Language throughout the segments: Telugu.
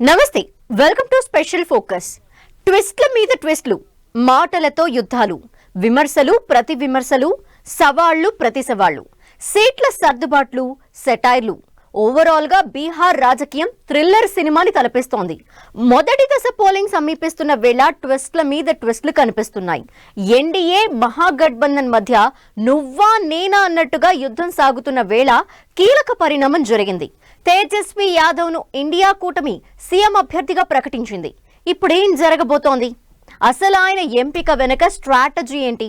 నమస్తే వెల్కమ్ టు స్పెషల్ ఫోకస్ ట్విస్ట్ల మీద ట్విస్ట్లు మాటలతో యుద్ధాలు విమర్శలు ప్రతి విమర్శలు సవాళ్ళు ప్రతి సవాళ్ళు. సీట్ల సర్దుబాట్లు సెటైర్లు ఓవరాల్గా బీహార్ రాజకీయం థ్రిల్లర్ సినిమాని తలపిస్తోంది. మొదటి దశ పోలింగ్ సమీపిస్తున్న వేళ ట్విస్ట్ల మీద ట్విస్ట్లు కనిపిస్తున్నాయి. ఎన్డీఏ మహాగఠబంధన్ మధ్య నువ్వా నేనా అన్నట్టుగా యుద్ధం సాగుతున్న వేళ కీలక పరిణామం జరిగింది. తేజస్వి యాదవ్ను ఇండియా కూటమి సీఎం అభ్యర్థిగా ప్రకటించింది. ఇప్పుడేం జరగబోతోంది? అసలు ఆయన ఎంపిక వెనక స్ట్రాటజీ ఏంటి?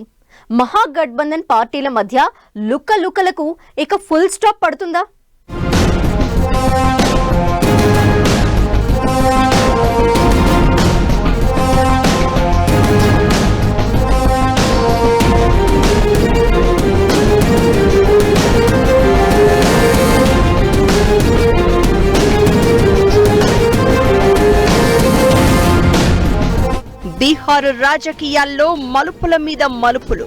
మహాగఠబంధన్ పార్టీల మధ్య లుక్క లుక్కలకు ఇక ఫుల్ స్టాప్ పడుతుందా? వారు రాజకీయాల్లో మలుపుల మీద మలుపులు.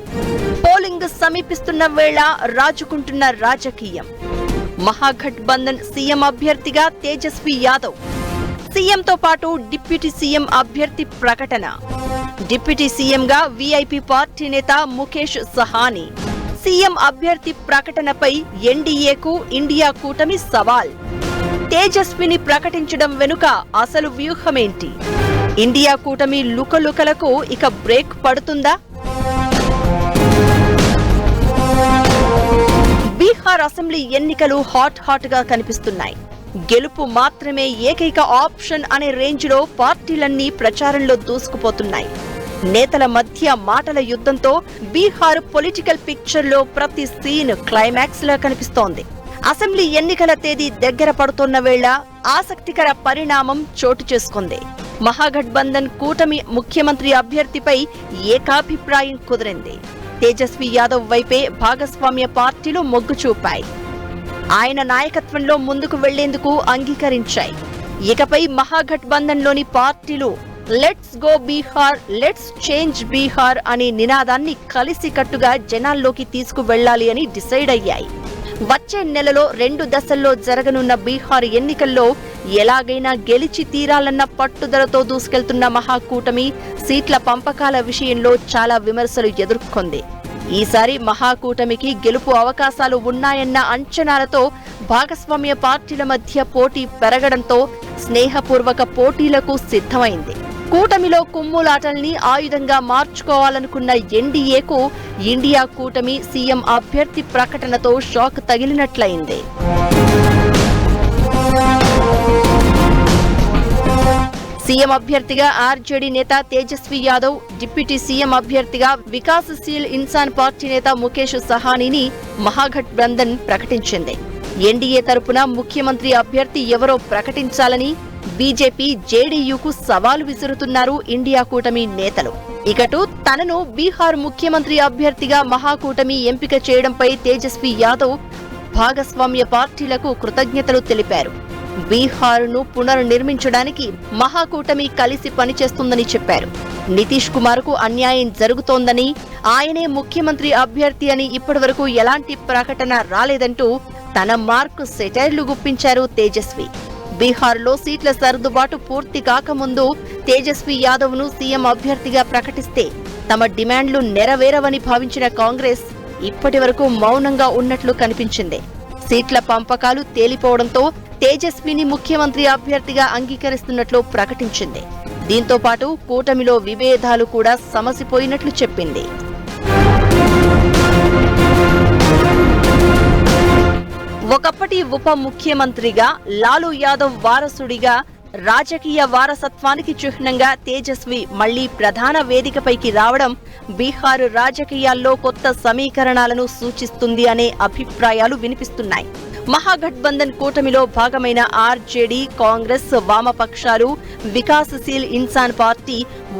పోలింగ్ సమీపిస్తున్న వేళ రాజుకుంటున్న రాజకీయం. మహాగఠబంధన్ సీఎం అభ్యర్థిగా తేజస్వి యాదవ్. సీఎంతో పాటు డిప్యూటీ సీఎం అభ్యర్థి ప్రకటన. డిప్యూటీ సీఎంగా వీఐపీ పార్టీ నేత ముఖేష్ సహాని. సీఎం అభ్యర్థి ప్రకటనపై ఎన్డీఏకు ఇండియా కూటమి సవాల్. తేజస్విని ప్రకటించడం వెనుక అసలు వ్యూహమేంటి? ఇండియా కూటమి లుకలుకలకు ఇక బ్రేక్ పడుతుందా? బీహార్ అసెంబ్లీ ఎన్నికలు హాట్ హాట్గా కనిపిస్తున్నాయి. గెలుపు మాత్రమే ఏకైక ఆప్షన్ అనే రేంజ్లో పార్టీలన్నీ ప్రచారంలో దూసుకుపోతున్నాయి. నేతల మధ్య మాటల యుద్ధంతో బీహార్ పొలిటికల్ పిక్చర్లో ప్రతి సీన్ క్లైమాక్స్ లా కనిపిస్తోంది. అసెంబ్లీ ఎన్నికల తేదీ దగ్గర పడుతున్న వేళ ఆసక్తికర పరిణామం చోటు చేసుకుంది. మహాగఠబంధన్ కూటమి ముఖ్యమంత్రి అభ్యర్థిపై ఏకాభిప్రాయం కుదిరింది. తేజస్వి యాదవ్ వైపే భాగస్వామ్య పార్టీలు మొగ్గు చూపాయి. ఆయన నాయకత్వంలో ముందుకు వెళ్ళేందుకు అంగీకరించాయి. ఇకపై మహాగఠబంధన్లోని పార్టీలు let's go Bihar let's change Bihar అనే నినాదాన్ని కలిసికట్టుగా జనాల్లోకి తీసుకువెళ్ళాలి అని డిసైడ్ అయ్యాయి. వచ్చే నెలలో రెండు దశల్లో జరగనున్న బీహార్ ఎన్నికల్లో ఎలాగైనా గెలిచి తీరాలన్న పట్టుదలతో దూసుకెళ్తున్న మహాకూటమి సీట్ల పంపకాల విషయంలో చాలా విమర్శలు ఎదుర్కొంది. ఈసారి మహాకూటమికి గెలుపు అవకాశాలు ఉన్నాయన్న అంచనాలతో భాగస్వామ్య పార్టీల మధ్య పోటీ పెరగడంతో స్నేహపూర్వక పోటీలకు సిద్ధమైంది. కూటమిలో కుమ్ములాటల్ని ఆయుధంగా మార్చుకోవాలనుకున్న ఎన్డీఏకు ఇండియా కూటమి సీఎం అభ్యర్థి ప్రకటనతో షాక్ తగిలినట్లయింది. సీఎం అభ్యర్థిగా ఆర్జేడీ నేత తేజస్వి యాదవ్ డిప్యూటీ సీఎం అభ్యర్థిగా వికాసశీల్ ఇన్సాన్ పార్టీ నేత ముఖేష్ సహానీని మహాఘట్బంధన్ ప్రకటించింది. ఎన్డీఏ తరపున ముఖ్యమంత్రి అభ్యర్థి ఎవరో ప్రకటించాలని బీజేపీ జేడీయూకు సవాలు విసురుతున్నారు ఇండియా కూటమి నేతలు. ఇకటు తనను బీహార్ ముఖ్యమంత్రి అభ్యర్థిగా మహాకూటమి ఎంపిక చేయడంపై తేజస్వి యాదవ్ భాగస్వామ్య పార్టీలకు కృతజ్ఞతలు తెలిపారు. బీహార్ను పునర్నిర్మించడానికి మహాకూటమి కలిసి పనిచేస్తుందని చెప్పారు. నితీష్ కుమార్కు అన్యాయం జరుగుతోందని ఆయనే ముఖ్యమంత్రి అభ్యర్థి అని ఇప్పటివరకు ఎలాంటి ప్రకటన రాలేదంటూ తన మార్కు సెటైర్లు గుప్పించారు తేజస్వి. బీహార్లో సీట్ల సర్దుబాటు పూర్తి కాకముందు తేజస్వి యాదవ్ను సీఎం అభ్యర్థిగా ప్రకటిస్తే తమ డిమాండ్లు నెరవేరవని భావించిన కాంగ్రెస్ ఇప్పటి వరకు మౌనంగా ఉన్నట్లు కనిపించింది. సీట్ల పంపకాలు తేలిపోవడంతో తేజస్విని ముఖ్యమంత్రి అభ్యర్థిగా అంగీకరిస్తున్నట్లు ప్రకటించింది. దీంతో పాటు కూటమిలో విభేదాలు కూడా సమసిపోయినట్లు చెప్పింది. ఒకప్పటి ఉప ముఖ్యమంత్రిగా లాలూ యాదవ్ వారసుడిగా రాజకీయ వారసత్వానికి చిహ్నంగా తేజస్వి మళ్ళీ ప్రధాన వేదికపైకి రావడం బీహార్ రాజకీయాల్లో కొత్త సమీకరణాలను సూచిస్తుంది అనే అభిప్రాయాలు వినిపిస్తున్నాయి. మహాగఠబంధన్ కూటమిలో భాగమైన ఆర్జేడీ కాంగ్రెస్ వామపక్షాలు వికాసశీల్ ఇన్సాన్ పార్టీ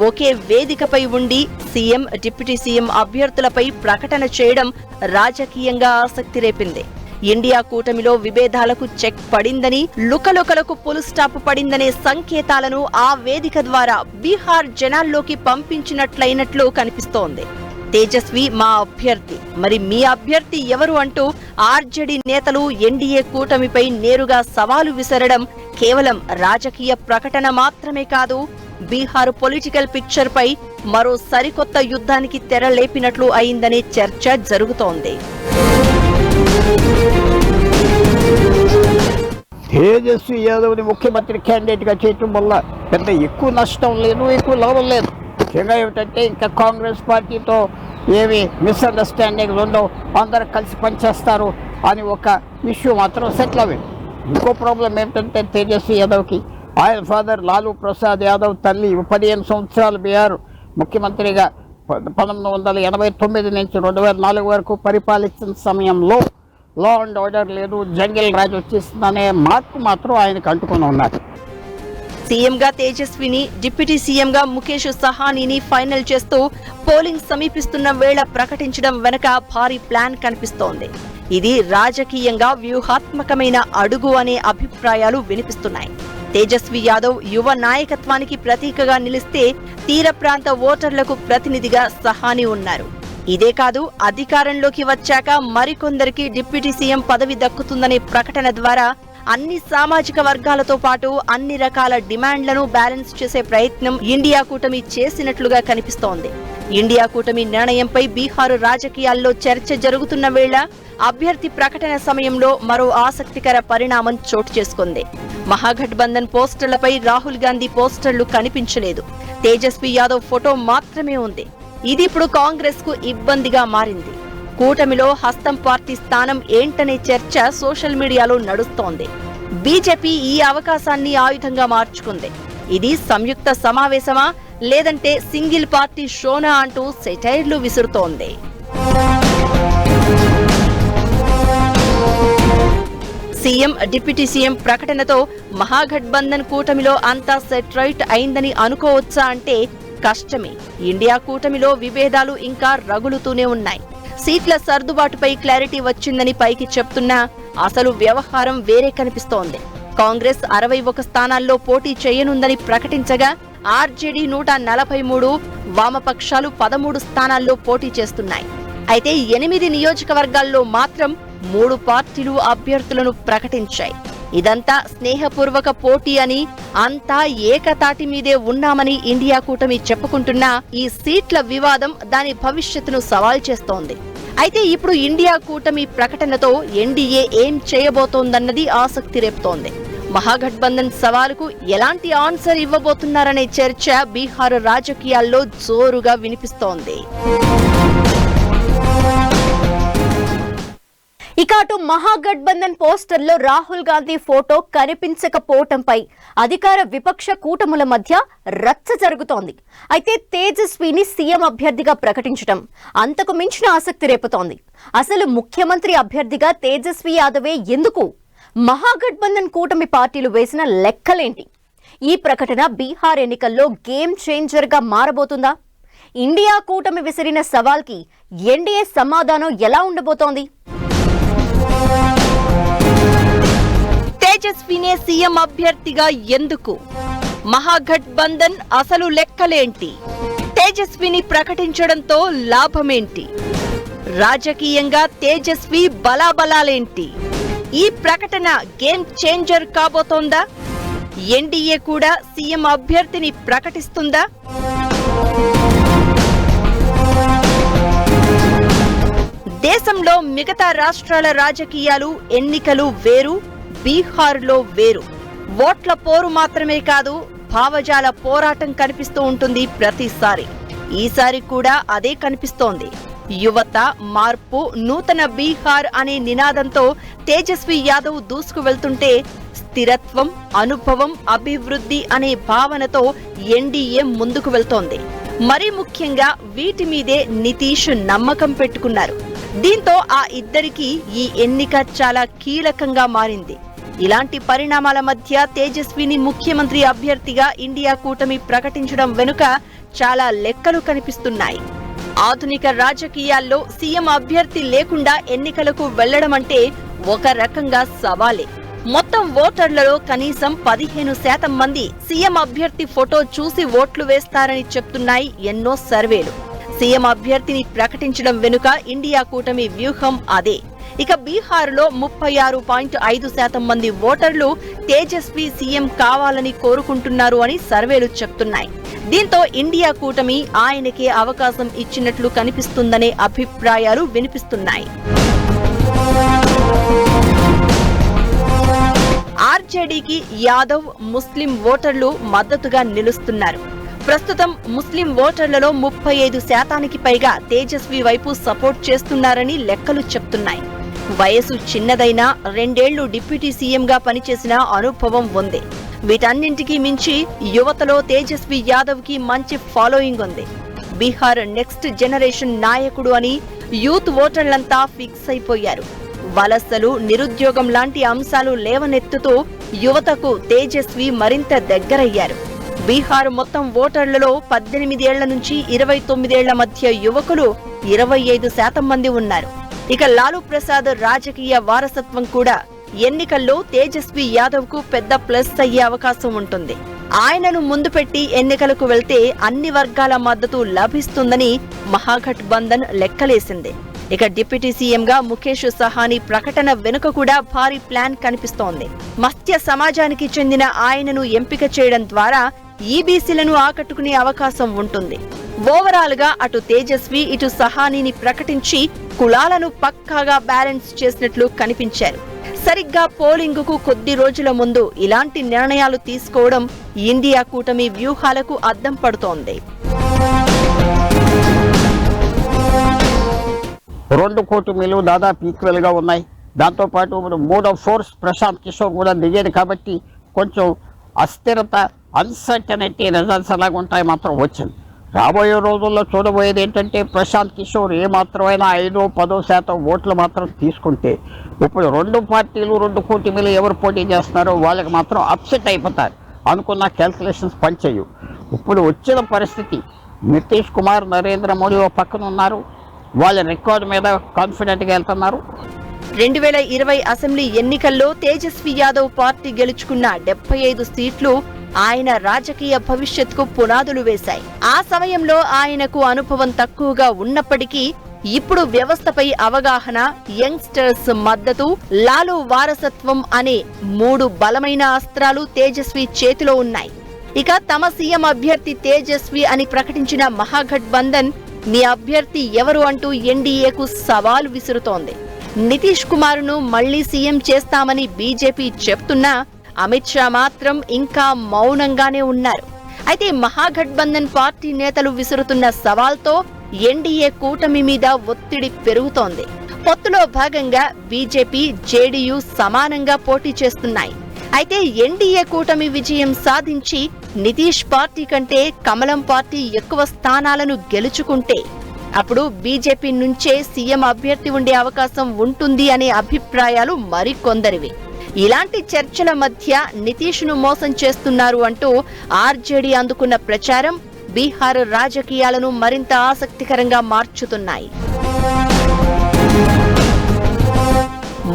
ఒకే వేదికపై ఉండి సీఎం డిప్యూటీ సీఎం అభ్యర్థులపై ప్రకటన చేయడం రాజకీయంగా ఆసక్తి రేపింది. ఇండియా కూటమిలో విభేదాలకు చెక్ పడిందని లుకలుకలకు పులు స్టాప్ పడిందనే సంకేతాలను ఆ వేదిక ద్వారా బీహార్ జనాల్లోకి పంపించినట్లయినట్లు కనిపిస్తోంది. తేజస్వి మా అభ్యర్థి. మరి మీ అభ్యర్థి ఎవరు అంటూ ఆర్జేడీ నేతలు ఎన్డీఏ కూటమిపై నేరుగా సవాలు విసరడం కేవలం రాజకీయ ప్రకటన మాత్రమే కాదు బీహార్ పొలిటికల్ పిక్చర్ పై మరో సరికొత్త యుద్ధానికి తెరలేపినట్లు అయిందనే చర్చ జరుగుతోంది. తేజస్వి యాదవ్ని ముఖ్యమంత్రి క్యాండిడేట్గా చేయటం వల్ల పెద్ద ఎక్కువ నష్టం లేదు ఎక్కువ లాభం లేదు. ముఖ్యంగా ఏమిటంటే ఇంకా కాంగ్రెస్ పార్టీతో ఏవి మిస్అండర్స్టాండింగ్లు ఉండవు అందరు కలిసి పనిచేస్తారు అని ఒక ఇష్యూ మాత్రం సెటిల్ అవ్వండి ఇంకో ప్రాబ్లం ఏమిటంటే తేజస్వి యాదవ్కి ఆయన ఫాదర్ లాలూ ప్రసాద్ యాదవ్ తల్లి పదిహేను సంవత్సరాలు బీహార్ ముఖ్యమంత్రిగా పంతొమ్మిది వందల ఎనభై తొమ్మిది నుంచి రెండు వేల నాలుగు వరకు పరిపాలించిన సమయంలో లా అండ్ ఆర్డర్ లేదు జంగిల్ రాజ్ వచ్చేస్తుందనే మార్పు మాత్రం ఆయనకు అంటుకొని ఉన్నారు. సీఎంగా తేజస్విని డిప్యూటీ సీఎంగా ముఖేష్ సహానీని ఫైనల్ చేస్తూ పోలింగ్ సమీపిస్తున్న వేళ ప్రకటించడం వెనక భారీ ప్లాన్ కనిపిస్తోంది. ఇది రాజకీయంగా వ్యూహాత్మకమైన అడుగు అనే అభిప్రాయాలు వినిపిస్తున్నాయి. తేజస్వి యాదవ్ యువ నాయకత్వానికి ప్రతీకగా నిలిస్తే తీర ప్రాంత ఓటర్లకు ప్రతినిధిగా సహాని ఉన్నారు. ఇదే కాదు అధికారంలోకి వచ్చాక మరికొందరికి డిప్యూటీ సీఎం పదవి దక్కుతుందనే ప్రకటన ద్వారా అన్ని సామాజిక వర్గాలతో పాటు అన్ని రకాల డిమాండ్లను బ్యాలెన్స్ చేసే ప్రయత్నం ఇండియా కూటమి చేసినట్లుగా కనిపిస్తోంది. ఇండియా కూటమి నిర్ణయంపై బీహారు రాజకీయాల్లో చర్చ జరుగుతున్న వేళ అభ్యర్థి ప్రకటన సమయంలో మరో ఆసక్తికర పరిణామం చోటు చేసుకుంది. మహాగఠబంధన్ పోస్టర్లపై రాహుల్ గాంధీ పోస్టర్లు కనిపించలేదు. తేజస్వి యాదవ్ ఫోటో మాత్రమే ఉంది. ఇది ఇప్పుడు కాంగ్రెస్కు ఇబ్బందిగా మారింది. కూటమిలో హస్తం పార్టీ స్థానం ఏంటనే చర్చ సోషల్ మీడియాలో నడుస్తోంది. బీజేపీ ఈ అవకాశాన్ని ఆయుధంగా మార్చుకుంది. ఇది సంయుక్త సమావేశమా? లేదంటే సింగిల్ పార్టీ షోనా అంటూ సెటైర్లు విసురుతోంది. సీఎం డిప్యూటీ సీఎం ప్రకటనతో మహాగఠబంధన్ కూటమిలో అంతా సెట్ రైట్ అయిందని అనుకోవచ్చా అంటే కష్టమే. ఇండియా కూటమిలో విభేదాలు ఇంకా రగులుతూనే ఉన్నాయి. సీట్ల సర్దుబాటుపై క్లారిటీ వచ్చిందని పైకి చెప్తున్నా అసలు వ్యవహారం వేరే కనిపిస్తోంది. కాంగ్రెస్ అరవై ఒక స్థానాల్లో పోటీ చేయనుందని ప్రకటించగా ఆర్జేడీ నూట నలభై మూడు వామపక్షాలు పదమూడు స్థానాల్లో పోటీ చేస్తున్నాయి. అయితే ఎనిమిది నియోజకవర్గాల్లో మాత్రం మూడు పార్టీలు అభ్యర్థులను ప్రకటించాయి. ఇదంతా స్నేహపూర్వక పోటీ అని అంతా ఏకతాటి మీదే ఉన్నామని ఇండియా కూటమి చెప్పుకుంటున్నా ఈ సీట్ల వివాదం దాని భవిష్యత్తును సవాల్ చేస్తోంది. అయితే ఇప్పుడు ఇండియా కూటమి ప్రకటనతో ఎన్డీఏ ఏం చేయబోతోందన్నది ఆసక్తి రేపుతోంది. మహాగఠబంధన్ సవాలుకు ఎలాంటి ఆన్సర్ ఇవ్వబోతున్నారనే చర్చ బీహార్ రాజకీయాల్లో జోరుగా వినిపిస్తోంది. ఇక అటు మహాగఠబంధన్ పోస్టర్లో రాహుల్ గాంధీ ఫోటో కనిపించకపోవటంపై అధికార విపక్ష కూటముల మధ్య రచ్చ జరుగుతోంది. అయితే తేజస్విని సీఎం అభ్యర్థిగా ప్రకటించడం అంతకు మించిన ఆసక్తి రేపుతోంది. అసలు ముఖ్యమంత్రి అభ్యర్థిగా తేజస్వి యాదవే ఎందుకు? మహాగఠబంధన్ కూటమి పార్టీలు వేసిన లెక్కలేంటి? ఈ ప్రకటన బీహార్ ఎన్నికల్లో గేమ్ చేంజర్గా మారబోతుందా? ఇండియా కూటమి విసిరిన సవాల్కి ఎన్డీఏ సమాధానం ఎలా ఉండబోతోంది? తేజస్వినే సీఎం అభ్యర్థిగా ఎందుకు? మహాగఠబంధన్ అసలు లెక్కలేంటి? తేజస్విని ప్రకటించడంతో లాభమేంటి? రాజకీయంగా తేజస్వి బలాబలాలేంటి? ఈ ప్రకటన గేమ్ చేంజర్ కాబోతోందా? ఎన్డీఏ కూడా సీఎం అభ్యర్థిని ప్రకటిస్తుందా? దేశంలో మిగతా రాష్ట్రాల రాజకీయాలు ఎన్నికలు వేరు. బీహార్లో వేరు. ఓట్ల పోరు మాత్రమే కాదు భావజాల పోరాటం కనిపిస్తూ ఉంటుంది ప్రతిసారి. ఈసారి కూడా అదే కనిపిస్తోంది. యువత మార్పు నూతన బీహార్ అనే నినాదంతో తేజస్వి యాదవ్ దూసుకు వెళ్తుంటే స్థిరత్వం అనుభవం అభివృద్ధి అనే భావనతో ఎన్డీఏ ముందుకు వెళ్తోంది. మరీ ముఖ్యంగా వీటి మీదే నితీష్ నమ్మకం పెట్టుకున్నారు. దీంతో ఆ ఇద్దరికి ఈ ఎన్నిక చాలా కీలకంగా మారింది. ఇలాంటి పరిణామాల మధ్య తేజస్విని ముఖ్యమంత్రి అభ్యర్థిగా ఇండియా కూటమి ప్రకటించడం వెనుక చాలా లెక్కలు కనిపిస్తున్నాయి. ఆధునిక రాజకీయాల్లో సీఎం అభ్యర్థి లేకుండా ఎన్నికలకు వెళ్ళడం అంటే ఒక రకంగా సవాలే. మొత్తం ఓటర్లలో కనీసం పదిహేను శాతం మంది సీఎం అభ్యర్థి ఫోటో చూసి ఓట్లు వేస్తారని చెప్తున్నాయి ఎన్నో సర్వేలు. సీఎం అభ్యర్థిని ప్రకటించడం వెనుక ఇండియా కూటమి వ్యూహం అదే. ఇక బీహార్లో ముప్పై ఆరు పాయింట్ ఐదు శాతం మంది ఓటర్లు తేజస్వి సీఎం కావాలని కోరుకుంటున్నారు అని సర్వేలు చెప్తున్నాయి. దీంతో ఇండియా కూటమి ఆయనకే అవకాశం ఇచ్చినట్లు కనిపిస్తుందనే అభిప్రాయాలు వినిపిస్తున్నాయి. ఆర్జేడీకి యాదవ్ ముస్లిం ఓటర్లు మద్దతుగా నిలుస్తున్నారు. ప్రస్తుతం ముస్లిం ఓటర్లలో ముప్పై ఐదు శాతానికి పైగా తేజస్వి వైపు సపోర్ట్ చేస్తున్నారని లెక్కలు చెప్తున్నాయి. వయసు చిన్నదైనా రెండేళ్ళు డిప్యూటీ సీఎంగా పనిచేసిన అనుభవం ఉంది. వీటన్నింటికీ మించి యువతలో తేజస్వి యాదవ్కి మంచి ఫాలోయింగ్ ఉంది. బీహార్ నెక్స్ట్ జనరేషన్ నాయకుడు అని యూత్ ఓటర్లంతా ఫిక్స్ అయిపోయారు. వలసలు నిరుద్యోగం లాంటి అంశాలు లేవనెత్తుతూ యువతకు తేజస్వి మరింత దగ్గరయ్యారు. బీహార్ మొత్తం ఓటర్లలో పద్దెనిమిదేళ్ళ నుంచి ఇరవై తొమ్మిదేళ్ళ మధ్య యువకులు ఇరవై ఐదు శాతం మంది ఉన్నారు. ఇక లాలూ ప్రసాద్ రాజకీయ వారసత్వం కూడా ఎన్నికల్లో తేజస్వి యాదవ్కు పెద్ద ప్లస్ అయ్యే అవకాశం ఉంటుంది. ఆయనను ముందు పెట్టి ఎన్నికలకు వెళ్తే అన్ని వర్గాల మద్దతు లభిస్తుందని మహాగఠ్ బంధన్ లెక్కలేసింది. ఇక డిప్యూటీ సీఎంగా ముఖేష్ సహాని ప్రకటన వెనుక కూడా భారీ ప్లాన్ కనిపిస్తోంది. మత్స్య సమాజానికి చెందిన ఆయనను ఎంపిక చేయడం ద్వారా ఈబీసీలను ఆకట్టుకునే అవకాశం ఉంటుంది. ఓవరాల్గా అటు తేజస్వి ఇటు సహానిని ప్రకటించి కులాలను పక్కాగా బ్యాలెన్స్ చేసినట్లు కనిపించారు. సరిగ్గా పోలింగుకు కొద్ది రోజుల ముందు ఇలాంటి నిర్ణయాలు తీసుకోవడం ఇండియా కూటమి వ్యూహాలకు అద్దం పడుతోంది. రెండు కూటమిలు దాదాపు ఈక్వల్గా ఉన్నాయి. దాంతోపాటు మూడో ఫోర్స్ ప్రశాంత్ కిషోర్ కూడా దిగేది కాబట్టి కొంచెం అస్థిరత అన్సర్టనిటీ రిజల్ట్స్ ఎలాగ ఉంటాయి మాత్రం వచ్చింది. రాబోయే రోజుల్లో చూడబోయేది ఏంటంటే ప్రశాంత్ కిషోర్ ఏ ఐదో పదో శాతం ఓట్లు మాత్రం తీసుకుంటే ఇప్పుడు రెండు పార్టీలు రెండు కూటమిలు ఎవరు పోటీ చేస్తున్నారో వాళ్ళకి మాత్రం అప్సెట్ అయిపోతారు. అనుకున్న క్యాల్కులేషన్స్ పనిచేయవు. ఇప్పుడు వచ్చిన పరిస్థితి నితీష్ కుమార్ నరేంద్ర మోడీ ఓ పక్కన ఉన్నారు. వాళ్ళ రికార్డు మీద కాన్ఫిడెంట్గా వెళ్తున్నారు. రెండు వేల ఇరవై అసెంబ్లీ ఎన్నికల్లో తేజస్వి యాదవ్ పార్టీ గెలుచుకున్న డెబ్బై ఐదు సీట్లు ఆయన రాజకీయ భవిష్యత్కు పునాదులు వేశాయి. ఆ సమయంలో ఆయనకు అనుభవం తక్కువగా ఉన్నప్పటికీ ఇప్పుడు వ్యవస్థపై అవగాహన యంగ్స్టర్స్ మద్దతు లాలు వారసత్వం అనే మూడు బలమైన అస్త్రాలు తేజస్వి చేతిలో ఉన్నాయి. ఇక తమ సీఎం అభ్యర్థి తేజస్వి అని ప్రకటించిన మహాగఠబంధన్ మీ అభ్యర్థి ఎవరు? అంటూ ఎన్డీఏకు సవాల్ విసురుతోంది. నితీష్ కుమార్ను మళ్ళీ సీఎం చేస్తామని బీజేపీ చెప్తున్నా అమిత్ షా మాత్రం ఇంకా మౌనంగానే ఉన్నారు. అయితే మహాగఠబంధన్ పార్టీ నేతలు విసురుతున్న సవాల్తో ఎన్డీఏ కూటమి మీద ఒత్తిడి పెరుగుతోంది. పొత్తులో భాగంగా బీజేపీ జేడీయూ సమానంగా పోటీ చేస్తున్నాయి. అయితే ఎన్డీఏ కూటమి విజయం సాధించి నితీష్ పార్టీ కంటే కమలం పార్టీ ఎక్కువ స్థానాలను గెలుచుకుంటే అప్పుడు బీజేపీ నుంచే సీఎం అభ్యర్థి ఉండే అవకాశం ఉంటుంది అనే అభిప్రాయాలు మరికొందరివి. ఇలాంటి చర్చల మధ్య నితీష్ను మోసం చేస్తున్నారు అంటూ ఆర్జేడీ అందుకున్న ప్రచారం బీహార్ రాజకీయాలను మరింత ఆసక్తికరంగా మార్చుతున్నాయి.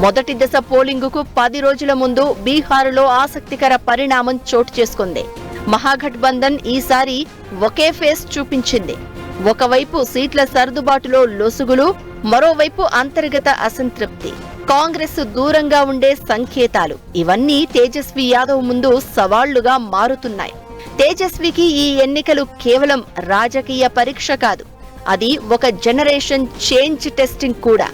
మొదటి దశ పోలింగుకు పది రోజుల ముందు బీహారులో ఆసక్తికర పరిణామం చోటు చేసుకుంది. మహాగఠబంధన్ ఈసారి ఒకే ఫేస్ చూపించింది. ఒకవైపు సీట్ల సర్దుబాటులో లొసుగులు మరోవైపు అంతర్గత అసంతృప్తి. కాంగ్రెస్ దూరంగా ఉండే సంకేతాలు. ఇవన్నీ తేజస్వి యాదవ్ ముందు సవాళ్ళుగా మారుతున్నాయి. తేజస్వికి ఈ ఎన్నికలు కేవలం రాజకీయ పరీక్ష కాదు. అది ఒక జనరేషన్ చేంజ్ టెస్టింగ్ కూడా.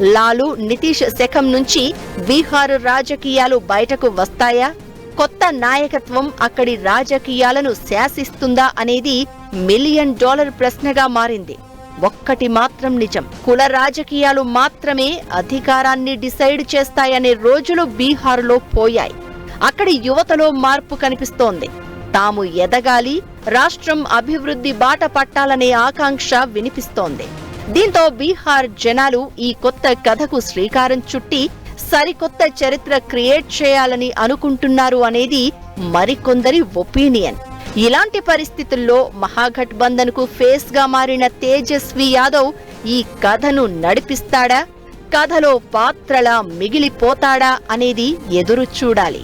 లాలు నితీష్ శకం నుంచి బీహార్ రాజకీయాలు బయటకు వస్తాయా? కొత్త నాయకత్వం అక్కడి రాజకీయాలను శాసిస్తుందా అనేది మిలియన్ డాలర్ ప్రశ్నగా మారింది. ఒక్కటి మాత్రం నిజం. కుల రాజకీయాలు మాత్రమే అధికారాన్ని డిసైడ్ చేస్తాయనే రోజులు బీహార్లో పోయాయి. అక్కడి యువతలో మార్పు కనిపిస్తోంది. తాము ఎదగాలి రాష్ట్రం అభివృద్ధి బాట పట్టాలనే ఆకాంక్ష వినిపిస్తోంది. దీంతో బీహార్ జనాలు ఈ కొత్త కథకు శ్రీకారం చుట్టి సరికొత్త చరిత్ర క్రియేట్ చేయాలని అనుకుంటున్నారు అనేది మరికొందరి ఒపీనియన్. ఇలాంటి పరిస్థితుల్లో మహాగఠబంధన్కు ఫేస్గా మారిన తేజస్వి యాదవ్ ఈ కథను నడిపిస్తాడా? కథలో పాత్రలా మిగిలిపోతాడా అనేది ఎదురు చూడాలి.